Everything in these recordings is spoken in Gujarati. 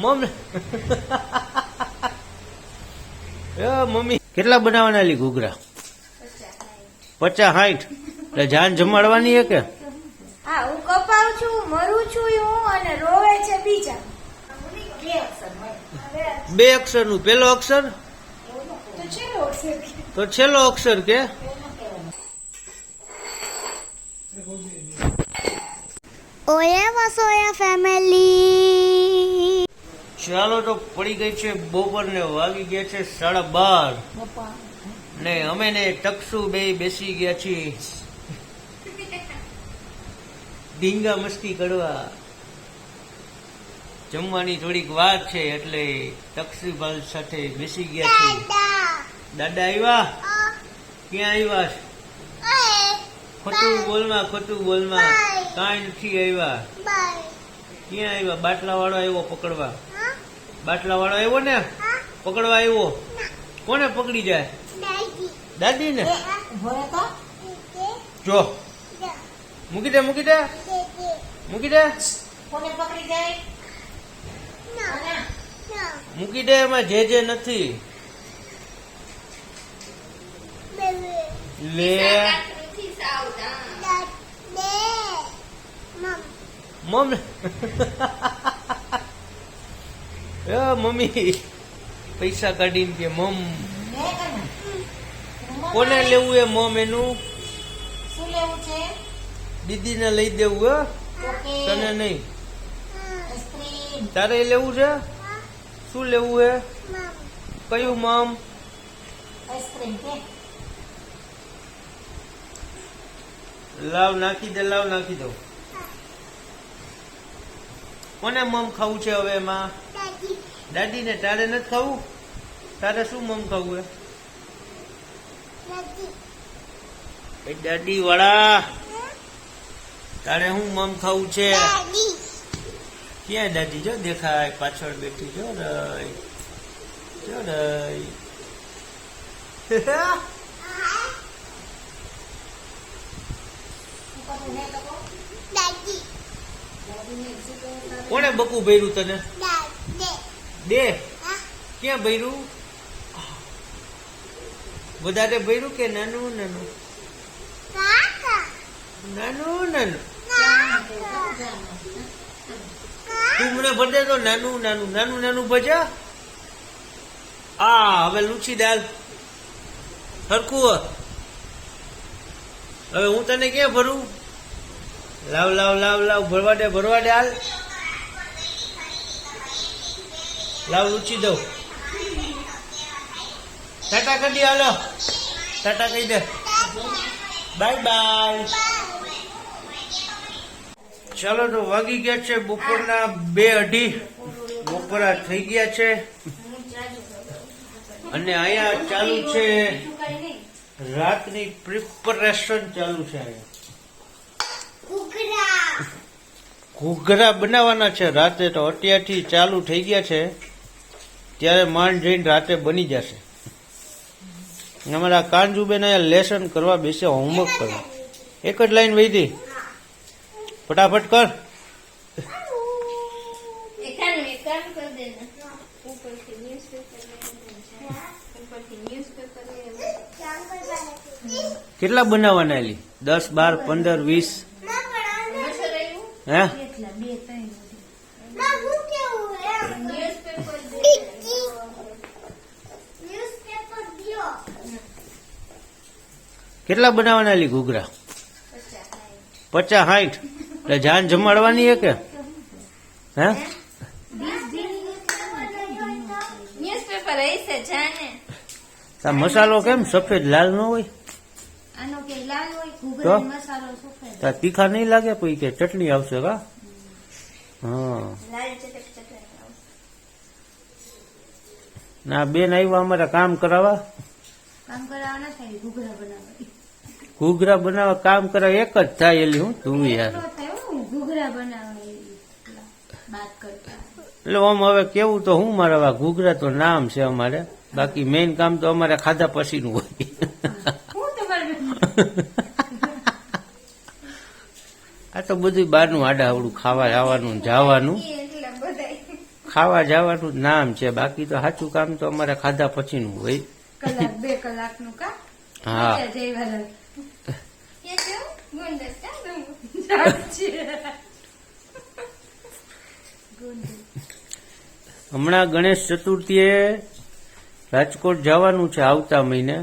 મમ્મી. મમ્મી. કેટલા બનાવવાના લી ઘૂઘરા? પચાસ સાઠ એટલે જાન જમાડવાની હે કે હા હું કપાવું છું મરું છું હું અને રોવે છે બીજા. બે અક્ષરનું પેલો અક્ષર? તો છેલ્લો અક્ષર કે. તો છેલ્લો અક્ષર કે ઓયા વસોયા ફેમિલી ચાલો તો પડી ગઈ છે બપોર ને વાગી ગયા છે સાડા બાર. ને અમે ને ટકસુ બે બેસી ગયા છીએ. ડીંગા મસ્તી કરવા. જમવાની થોડીક વાર છે એટલે ટકસીભાલ સાથે બેસી ગયા છે દાદા આવ્યા ક્યાં આવ્યા ખોટું બોલમાં ખોટું બોલમાં. કાંઈ નથી આવ્યા ક્યાં આવ્યા બાટલા વાળો આવ્યો પકડવા. બાટલા વાળો આવ્યો ને? પકડવા આવ્યો? કોને પકડી જાય? દાદી. ને જો. મૂકી દે મૂકી દે. મૂકી. દે. કોને પકડી જાય? મૂકી દે એમાં જે જે નથી. લે. મમ્મી એ મમ્મી, પૈસા કાઢીને કે મમ. કોને લેવું એ મમ એનું? શું લેવું દીદીને લઈ દેવું, હે. તને નહીં. તારે લેવું છે? શું લેવું હે? કયું મમ? લાવ નાખી દે, લાવ નાખી દો કોને મમ ખાવું છે હવે એમાં? દાદી ને તારે નથી ખાવું? તારે શું મમ ખાવું એ દાદી. વાળા તારે હું મમ ખાવું છે? ક્યાં દાદી? જો દેખાય પાછળ બેઠી જો રઈ જો રઈ? કોને બકુ ભર્યું તને? દે. ક્યાં ભર્યું? વધારે ભર્યું કે નાનું નાનું? નાનું નાનું. તું મને ભરદે તો નાનું નાનું. નાનું નાનું ભજા આ, હવે લૂછી દાલ. સરખું હવે હું તને ક્યાં ભરું? લાવ લાવ લાવ લાવ. ભરવા દે ભરવા દે, હાલ. લાવ ઉચી દઉં. ટાટા કરી હાલો. ટાટા કહી દે. Bye bye. ચાલો તો વાગી ગયા છે બપોરના બે અઢી. બપોરા થઈ ગયા છે. અને અહીંયા ચાલુ છે રાતની પ્રિપરેશન ચાલુ છે ઘૂઘરા બનાવવાના છે. રાતે તો અત્યારથી ચાલુ થઈ ગયા છે. ત્યારે માંડ જઈને રાતે બની જશે. અમારા કાનજુબેન અહીંયા લેસન કરવા બેસે હોમવર્ક કરવા. એક જ લાઈન વહી ફટાફટ કર. કેટલા બનાવવાના એલી? દસ બાર પંદર વીસ? હે? કેટલા બનાવવાના લી ઘૂઘરા? પચાસ સાઠ એટલે જાન જમાડવાની હે? કે હે? મસાલો કેમ સફેદ લાલ નો હોય? તો? તીખા નહીં લાગે કોઈ કે ચટણી આવશે કા? હા. ના બેન આવ્યા અમારે કામ કરાવવા. કામ કરાવવાના થાય ઘૂઘરા બનાવવા. ઘૂઘરા બનાવવા કામ કરવા એક જ થાય એલી હું તું યાર. એટલો ઘૂઘરા બનાવવા આમ હવે કેવું તો હું મારા ઘૂઘરા તો નામ છે અમારે. બાકી મેઇન કામ તો અમારે ખાધા પછીનું હોય. આ તો બધું બહારનું આડાવડું ખાવા જવાનું એટલે ખાવા જવાનું નામ છે. બાકી તો સાચું કામ તો અમારે ખાધા પછીનું હોય. કલાક બે કલાકનું કા? હા. જય? ગુંડસ કા હમણાં ગણેશ ચતુર્થીએ રાજકોટ જવાનું છે આવતા મહિને.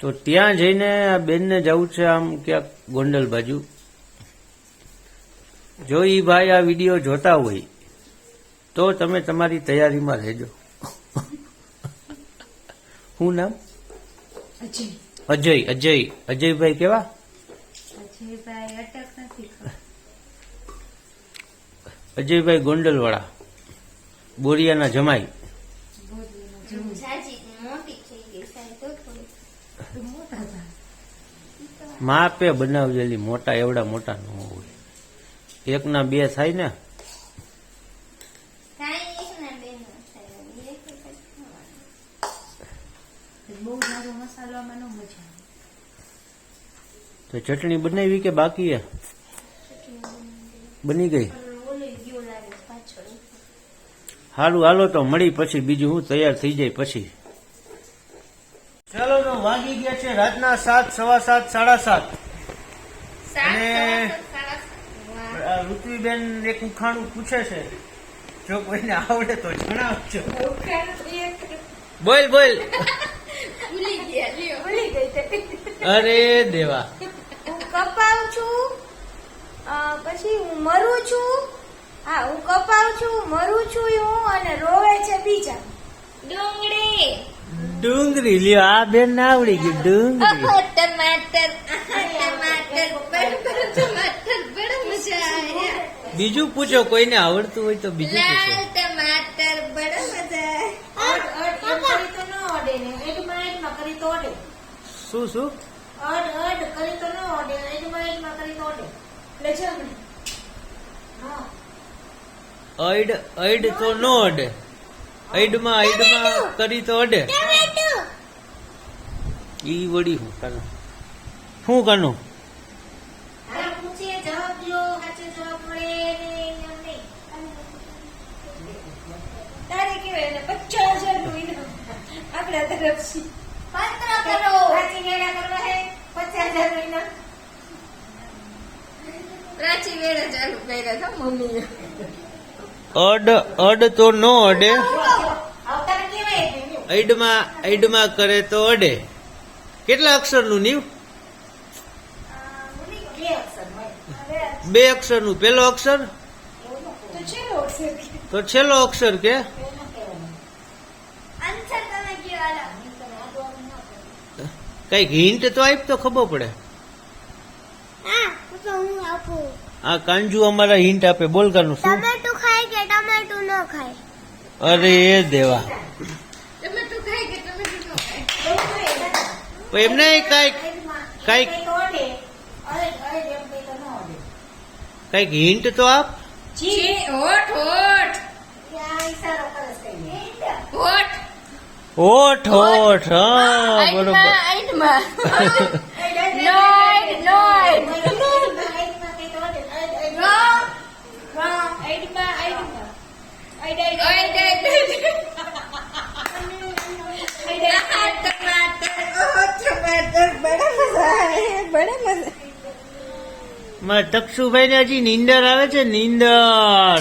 તો ત્યાં જઈને આ બેનને જવું છે આમ ક્યાંક ગોંડલ બાજુ. જો ઈ ભાઈ આ વીડિયો જોતા હોય તો તમે તમારી તૈયારીમાં રહેજો. શું નામ? અજય. અજય અજયભાઈ કેવા. અજયભાઈ ગોંડલવાળા. બોરિયાના જમાઈ. બોલીને જાજી મોટી થઈ ગઈ છે તો થોડી. જવું મોટા ભાઈ માપે બનાવેલી મોટા એવડા મોટા ન હોય. એકના બે થાય ને કાંઈ એક ના બે ના થાય. એક એક જ ખાવાનું. બહુ સારો મસાલો આમાં ન મજા આવે તો ચટણી બનાવી કે બાકી હે? બની ગઈ. હારું હાલો તો મળી પછી બીજું હું તૈયાર થઈ જાય પછી. ચાલો તો વાગી ગયા છે રાતના સાત સવા સાત સાડા સાત. અને- ઋત્વીબેન એક ઉખાણું પૂછે છે. જો કોઈને આવડે તો જણાવજો. બોલ બોલ. અરે દેવા. કપાવ છું. પછી હું મરું છું. હા હું કપાવ છું મરું છું હું અને રોવે છે બીજા. ડુંગળી. ડુંગળી લ્યો આ બેન ના આવડી ગયું ડુંગળી. ટમાટર ટમાટર બડ બડ ટમાટર બડ મજા આયા બીજું પૂછો કોઈને આવડતું હોય તો બીજું પૂછો. ટમાટર બડ મજા કરી તો ન એડમાં કરી તો શું શું અડ અડ કરી તો ન અડે એડમાં એડમાં કરી તો અડે હા. અડ અડ તો નો અડે. અડમાં અડમાં કરી તો અડે. ઈ વળી હું કાનું શું કાનું આપણા તરફથી? પત્ર કરો. વેળા કરવા હે? પચાસ હજારનું ઇનામ પ્રાચી વેળા ચાલુ કર્યા હતા મમ્મીએ. અડ અડ તો નો અડે. અડમાં અડમાં કરે તો અડે. કેટલા અક્ષરનું નીવ? બે અક્ષરનું. પેલો અક્ષર. તો છેલ્લો અક્ષર કે. કંઈક હિન્ટ તો આપ તો ખબર પડે હા તો હું આપું આ કાંજુ અમારા હિન્ટ આપે. બોલ કાનું શું? ટમેટું ખાય કે ટમેટું ન ખાય? અરે એ દેવા. એમને કાંઈક કંઈક કાંઈક- હિન્ટ તો આપ. હોઠ હોઠ. હોઠ ઓઠ ઓઠ હા બરોબર. મારા તક્ષુભાઈ ને હજી નીંદર આવે છે નીંદર?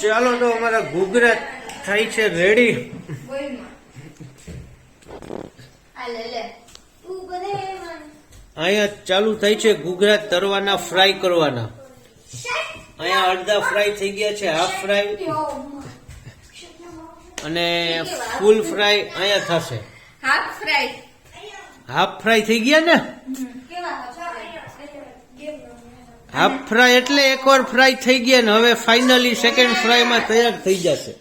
ચાલો તો અમારા ઘૂઘરા થાય છે રેડી અહીંયા ચાલુ થાય છે ઘૂઘરા તરવાના ફ્રાય કરવાના. અહીંયા અડધા ફ્રાય થઈ ગયા છે હાફ ફ્રાય અને ફૂલ ફ્રાય અહીંયા થશે. Half fry. હાફ ફ્રાય થઈ ગયા ને? હાફ ફ્રાય એટલે એકવાર ફ્રાય થઈ ગયા ને હવે ફાઇનલી સેકન્ડ ફ્રાયમાં તૈયાર થઈ જશે.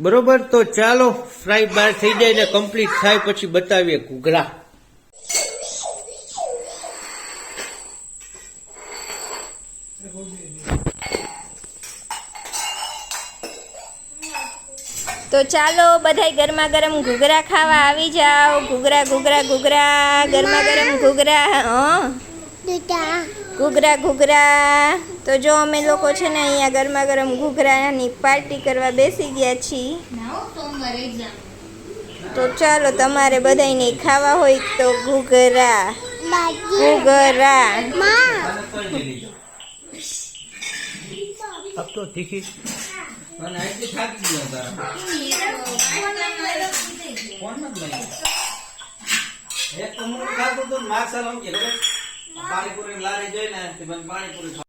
બરોબર? તો ચાલો ફ્રાય બહાર થઈ જાય ને કમ્પ્લીટ થાય પછી બતાવીએ ઘૂઘરા. તો ચાલો બધાય ગરમા ગરમ ઘૂઘરા ખાવા આવી જાઓ ઘૂઘરા ઘૂઘરા ઘૂઘરા ગરમા ગરમ ઘૂઘરા હં ઘૂઘરા ઘૂઘરા તો જો અમે લોકો છે ને અહીંયા ગરમા ગરમ ઘૂઘરાની પાર્ટી કરવા બેસી ગયા છીએ તો ચાલો તમારે બધાયને ખાવા હોય તો ઘૂઘરા ઘૂઘરા આને કરી લીધો अब तो તીખી અને આટલી થાકી ગયો તારા. ફોન એક તો હું ખાતો તો માર્ક્સ આલો કે પાણીપુરી લારી જોઈને પાણીપુરી